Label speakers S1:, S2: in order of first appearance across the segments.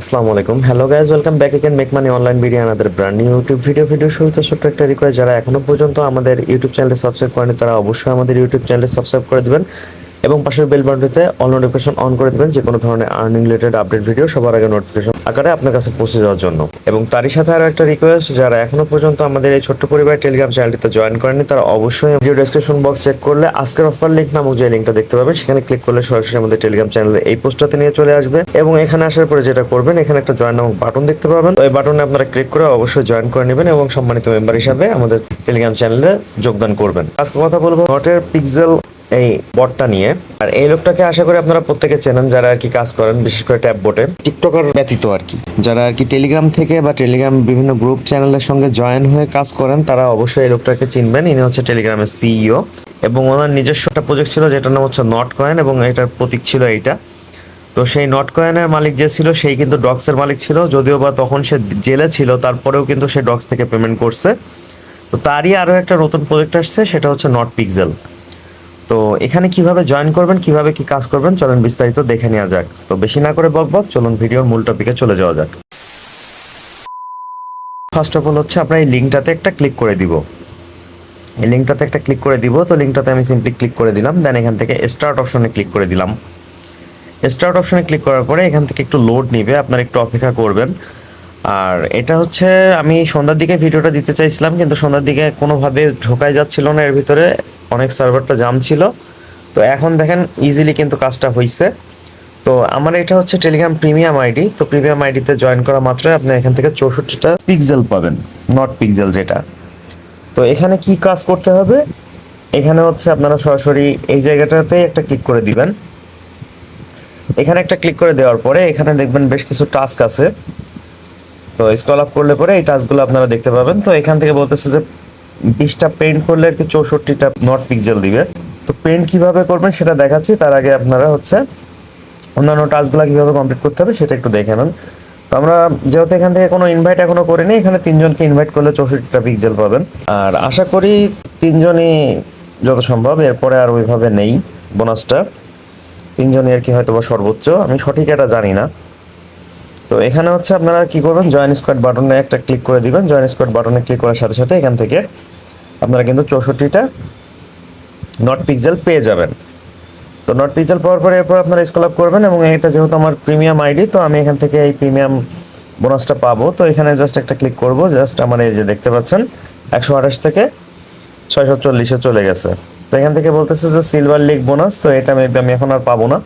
S1: আসসালামু আলাইকুম। Hello guys welcome back again make money online video আনাদের brand new YouTube video video শুরুতে ছোট্ট একটা রিকোয়েস্ট যারা এখনও পর্যন্ত আমাদের ইউটিউব চ্যানেলটি সাবস্ক্রাইব করেনি, তারা অবশ্যই আমাদের ইউটিউব চ্যানেলে সাবস্ক্রাইব করে দিবেন। এবং পাশের বেল বাটনটিতে অল নোটিফিকেশন অন করে দিবেন যে কোনো ধরনের আর্নিং রিলেটেড আপডেট ভিডিও সবার আগে নোটিফিকেশন আকারে আপনার কাছে পৌঁছে যাওয়ার জন্য। এবং তারই সাথে আরও একটা রিকোয়েস্ট যারা এখনও পর্যন্ত আমাদের এই ছোট্ট পরিবার টেলিগ্রাম চ্যানেলটিতে জয়েন করেনি তারা অবশ্যই ভিডিও ডেসক্রিপশন বক্স চেক করলে আজকের অফার লিঙ্ক নামক যে লিঙ্কটা দেখতে পাবেন, সেখানে ক্লিক করলে সরাসরি আমাদের টেলিগ্রাম চ্যানেলে এই পোস্টটাতে নিয়ে চলে আসবে। এবং এখানে আসার পরে যেটা করবেন, এখানে একটা জয়েন নামক বাটন দেখতে পাবেন। এই বাটনে আপনারা ক্লিক করে অবশ্যই জয়েন করে নেবেন এবং সম্মানিত মেম্বার হিসাবে আমাদের টেলিগ্রাম চ্যানেলে যোগদান করবেন। আজকে কথা বলব নটের পিক্সেল এই বটটা নিয়ে। আর এই লোকটাকে আশা করি আপনারা প্রত্যেকে চেনেন, যারা আর কি কাজ করেন, বিশেষ করে ট্যাব বোটে টিকটকার ব্যতীত আর কি। যারা আর কি টেলিগ্রাম থেকে বা টেলিগ্রাম বিভিন্ন গ্রুপ চ্যানেলের সঙ্গে জয়েন হয়ে কাজ করেন, তারা অবশ্যই এই লোকটাকে চিনবেন। ইনি হচ্ছে টেলিগ্রামের সিইও এবং ওনার নিজস্ব একটা প্রজেক্ট ছিল, যেটার নাম হচ্ছে নট কয়েন এবং এটার প্রতীক ছিল এইটা। তো সেই নট কয়েনের মালিক যে ছিল, সেই কিন্তু ডক্সের মালিক ছিল। যদিও বা তখন সে জেলে ছিল, তারপরেও কিন্তু সে ডক্স থেকে পেমেন্ট করছে। তো তারই আরও একটা নতুন প্রজেক্ট আসছে, সেটা হচ্ছে নট পিক্সেল তো এখানে কীভাবে জয়েন করবেন, কীভাবে কি কাজ করবেন, চলেন বিস্তারিত দেখে নেওয়া যাক। তো বেশি না করে বক বক, চলুন ভিডিওর মূল টপিকে চলে যাওয়া যাক। ফার্স্ট অফ অল হচ্ছে আপনার এই লিঙ্কটাতে একটা ক্লিক করে দিব। এই লিঙ্কটাতে একটা ক্লিক করে দিব, তো লিঙ্কটাতে আমি সিম্পলি ক্লিক করে দিলাম দেন এখান থেকে স্টার্ট অপশনে ক্লিক করে দিলাম। স্টার্ট অপশনে ক্লিক করার পরে এখান থেকে একটু লোড নিবে, আপনারা একটু অপেক্ষা করবেন। আর এটা হচ্ছে, আমি সন্ধ্যার দিকে ভিডিওটা দিতে চাইছিলাম, কিন্তু সন্ধ্যার দিকে কোনোভাবে ঢোকাই যাচ্ছিল না এর ভিতরে। অনেক সার্ভারটা জাম ছিল। তো এখন দেখেন ইজিলি কিন্তু কাজটা হয়েছে তো আমার এটা হচ্ছে টেলিগ্রাম প্রিমিয়াম আইডি তো প্রিমিয়াম আইডিতে জয়েন করা মাত্রই আপনি এখান থেকে চৌষট্টিটা পিক্সেল পাবেন নট পিক্সেল যেটা। তো এখানে কি কাজ করতে হবে? এখানে হচ্ছে আপনারা সরাসরি এই জায়গাটাতে একটা ক্লিক করে দিবেন। এখানে একটা ক্লিক করে দেওয়ার পরে এখানে দেখবেন বেশ কিছু টাস্ক আছে। তো স্কল আপ করলে পরে এই টাস্কগুলো আপনারা দেখতে পাবেন। তো এখান থেকে বলতেছে যে বিশটা পেন্ট করলে আর কি চৌষট্টিটা নট পিক্সেল দিবে। তো পেন্ট কীভাবে করবেন সেটা দেখাচ্ছি, তার আগে আপনারা হচ্ছে অন্যান্য টাস্কগুলো কীভাবে কমপ্লিট করতে হবে সেটা একটু দেখে নেন। তো আমরা যেহেতু এখান থেকে কোনো ইনভাইট এখনও করিনি, এখানে তিনজনকে ইনভাইট করলে চৌষট্টিটা পিক্সেল পাবেন। আর আশা করি তিনজনই যত সম্ভব, এরপরে আর ওইভাবে নেই বোনাসটা তিনজনই আর কি হয়তো বা সর্বোচ্চ, আমি সঠিক এটা জানি না। তো এখানে হচ্ছে আপনারা কি করবেন? জয়েন স্কোয়াড বাটনে একটা ক্লিক করে দিবেন। জয়েন স্কোয়াড বাটনে ক্লিক করার সাথে সাথে এখান থেকে আপনারা কিন্তু চৌষট্টিটা নট পিক্সেল পেয়ে যাবেন। তো নট পিক্সেল পাওয়ার পরে এরপর আপনারা স্কল আপ করবেন এবং এটা যেহেতু আমার প্রিমিয়াম আইডি তো আমি এখান থেকে এই প্রিমিয়াম বোনাসটা পাবো। তো এখানে জাস্ট একটা ক্লিক করব। জাস্ট আমার এই যে দেখতে পাচ্ছেন, একশো আঠাশ থেকে ছয়শো চল্লিশে চলে গেছে। তো এখান থেকে বলতেছে যে সিলভার লিগ বোনাস তো এটা মেবি আমি এখন আর পাবো না।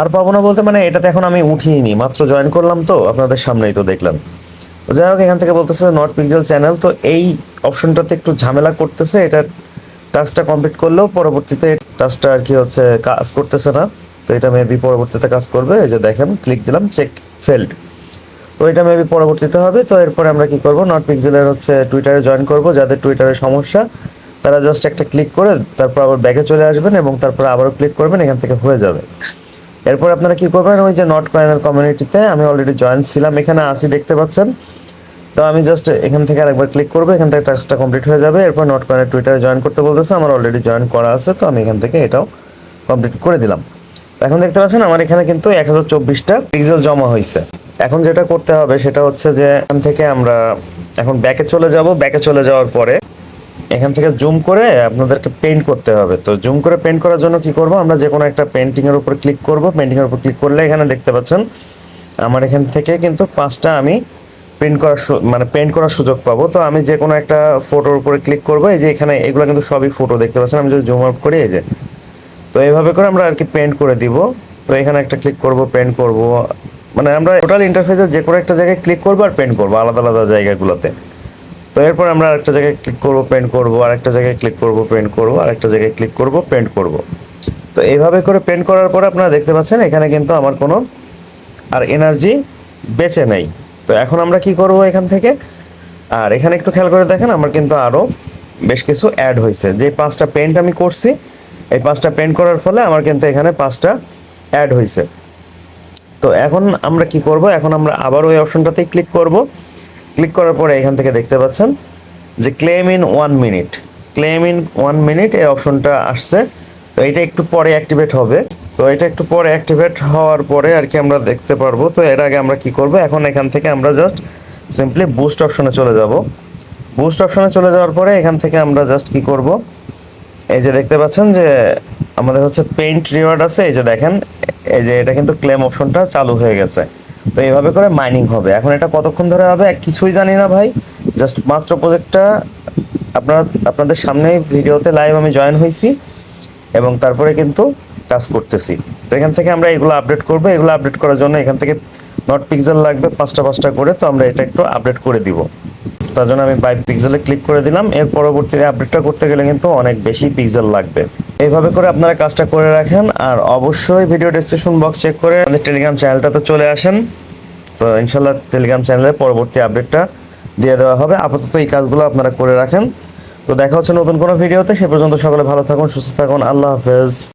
S1: আর পাবো না বলতে মানে এটাতে এখন আমি উঠিনি, মাত্র জয়েন করলাম তো, আপনাদের সামনেই তো দেখলাম। তো যাই হোক, এখান থেকে বলতেছে নট পিক্সেল চ্যানেল তো এই অপশনটাতে একটু ঝামেলা করতেছে এটা টাস্কটা কমপ্লিট করলেও পরবর্তীতে টাস্কটা আর কি হচ্ছে কাজ করতেছে না। তো এটা মেবি পরবর্তীতে কাজ করবে, এই যে দেখেন ক্লিক দিলাম চেক ফেল্ড তো এটা মেবি পরবর্তীতে হবে, তো এরপরে আমরা কি করব? নট পিক্সেলের হচ্ছে টুইটারে জয়েন করব, যাদের টুইটারে সমস্যা, তারা জাস্ট একটা ক্লিক করে তারপর আবার ব্যাগে চলে আসবেন এবং তারপর আবারও ক্লিক করবেন, এখান থেকে হয়ে যাবে। এরপর আপনারা কি করবেন? ওই যে নট কয়েনের কমিউনিটিতে আমি অলরেডি জয়েন ছিলাম। এখানে আসি, দেখতে পাচ্ছেন? তো আমি জাস্ট এখান থেকে আরেকবার ক্লিক করব, এখান থেকে টাস্কটা কমপ্লিট হয়ে যাবে। এরপর নট কয়েনের টুইটারে জয়েন করতে বলতেছে, আমার অলরেডি জয়েন করা আছে, তো আমি এখান থেকে এটাও কমপ্লিট করে দিলাম। এখন দেখতে পাচ্ছেন, আমার এখানে কিন্তু এক হাজার চব্বিশটা পিক্সেল জমা হয়েছে এখন যেটা করতে হবে, সেটা হচ্ছে যে এখান থেকে আমরা এখন ব্যাকে চলে যাব। ব্যাকে চলে যাওয়ার পরে এখান থেকে জুম করে আপনাদেরকে পেন্ট করতে হবে। তো জুম করে পেন্ট করার জন্য কি করব? আমরা যে কোনো একটা পেন্টিং এর উপর ক্লিক করব। পেন্টিং এর উপর ক্লিক করলে এখানে দেখতে পাচ্ছেন, আমার এখান থেকে কিন্তু পাঁচটা আমি প্রিন্ট করার মানে পেন্ট করার সুযোগ পাবো। তো আমি যে কোনো একটা ফটোর উপরে ক্লিক করব। এই যে এখানে এগুলো কিন্তু সবই ফটো দেখতে পাচ্ছেন। আমি যদি জুম আউট করি, এই যে। তো এইভাবে করে আমরা আর কি পেন্ট করে দিব। তো এখানে একটা ক্লিক করব পেন্ট করব। মানে আমরা টোটাল ইন্টারফেসে যে কোনো একটা জায়গায় ক্লিক করব আর পেন্ট করব, আলাদা আলাদা জায়গাগুলোতে। তো এরপর আমরা আরেকটা জায়গায় ক্লিক করব পেন্ট করব, আরেকটা জায়গায় ক্লিক করব পেন্ট করব, আরেকটা জায়গায় ক্লিক করব পেন্ট করব। তো এইভাবে করে পেন্ট করার পরে আপনারা দেখতে পাচ্ছেন, এখানে কিন্তু আমার কোনো আর এনার্জি বেঁচে নেই। তো এখন আমরা কি করব এখান থেকে? আর এখানে একটু খেয়াল করে দেখেন, আমার কিন্তু আরও বেশ কিছু অ্যাড হয়েছে। যে পাঁচটা পেন্ট আমি করছি, এই পাঁচটা পেন্ট করার ফলে আমার কিন্তু এখানে পাঁচটা অ্যাড হয়েছে। তো এখন আমরা কি করব? এখন আমরা আবার ওই অপশনটাতেই ক্লিক করব। ক্লিক করার পরে এখান থেকে দেখতে পাচ্ছেন যে claim in one minute claim in one minute এই অপশনটা আসছে। তো এটা একটু পরে অ্যাক্টিভেট হবে। তো এটা একটু পরে অ্যাক্টিভেট হওয়ার পরে আর কি আমরা দেখতে পারব। তো এর আগে আমরা কি করব? এখন এখান থেকে আমরা জাস্ট সিম্পলি বুস্ট অপশনে চলে যাব। বুস্ট অপশনে চলে যাওয়ার পরে এখান থেকে আমরা জাস্ট কি করব? এই যে দেখতে পাচ্ছেন যে আমাদের হচ্ছে পেইন্ট রিওয়ার্ড আছে। এই যে দেখেন, এই যে এটা কিন্তু ক্লেম অপশনটা চালু হয়ে গেছে। তো এইভাবে করে মাইনিং হবে। এখন এটা কতক্ষণ ধরে হবে কিছুই জানি না ভাই। জাস্ট মাত্র প্রজেক্টটা আপনার, আপনাদের সামনে ভিডিওতে লাইভ আমি জয়েন হয়েছি এবং তারপরে কিন্তু কাজ করতেছি। তো এখান থেকে আমরা এগুলো আপডেট করব। এগুলো আপডেট করার জন্য এখান থেকে নট পিক্সেল লাগবে পাঁচটা পাঁচটা করে। তো আমরা এটা একটু আপডেট করে দিব। তার জন্য আমি বাই পিক্সেলে ক্লিক করে দিলাম। এর পরবর্তীতে আপডেটটা করতে গেলে কিন্তু অনেক বেশি পিক্সেল লাগবে। এইভাবে করে আপনারা কাজটা করে রাখেন আর অবশ্যই ভিডিও ডিসক্রিপশন বক্স চেক করে আমাদের টেলিগ্রাম চ্যানেলটাতে চলে আসেন। তো ইনশাল্লাহ টেলিগ্রাম চ্যানেলের পরবর্তী আপডেটটা দিয়ে দেওয়া হবে। আপাতত এই কাজগুলো আপনারা করে রাখেন। তো দেখা হচ্ছে নতুন কোনো ভিডিওতে সে পর্যন্ত সকলে ভালো থাকুন, সুস্থ থাকুন। আল্লাহ হাফেজ।